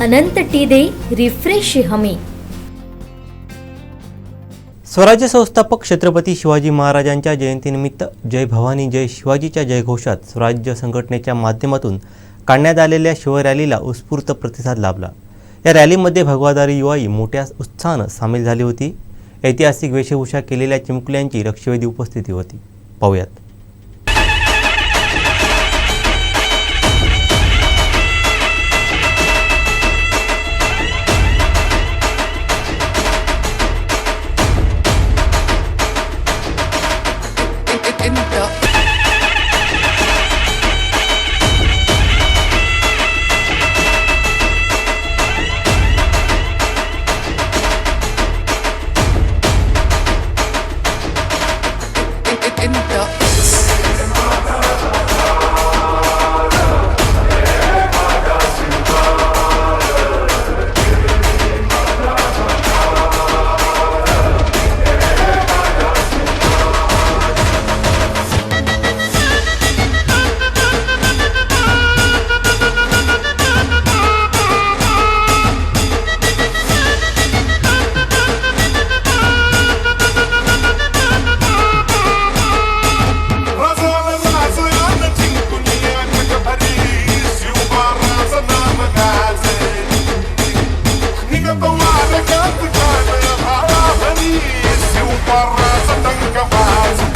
अनंत T दे refresh हमी. स्वराज्य संस्थापक छत्रपती शिवाजी महाराजांच्या जयंतीनिमित्त जय भवानी जय शिवाजीच्या जयघोषात स्वराज्य संघटनेच्या माध्यमातून काढण्यात आलेल्या शिवरॅलीला उत्स्फूर्त प्रतिसाद लाभला. या रॅलीमध्ये भगवादारी युवाई मोठ्या उत्साहानं सामील झाली होती. ऐतिहासिक वेशभूषा केलेल्या चिमुकल्यांची लक्षवेधी उपस्थिती होती. पाहूयात. निघत वादकात गाण भाराभरी शिवबाराचं डंक वाजे. रसाळ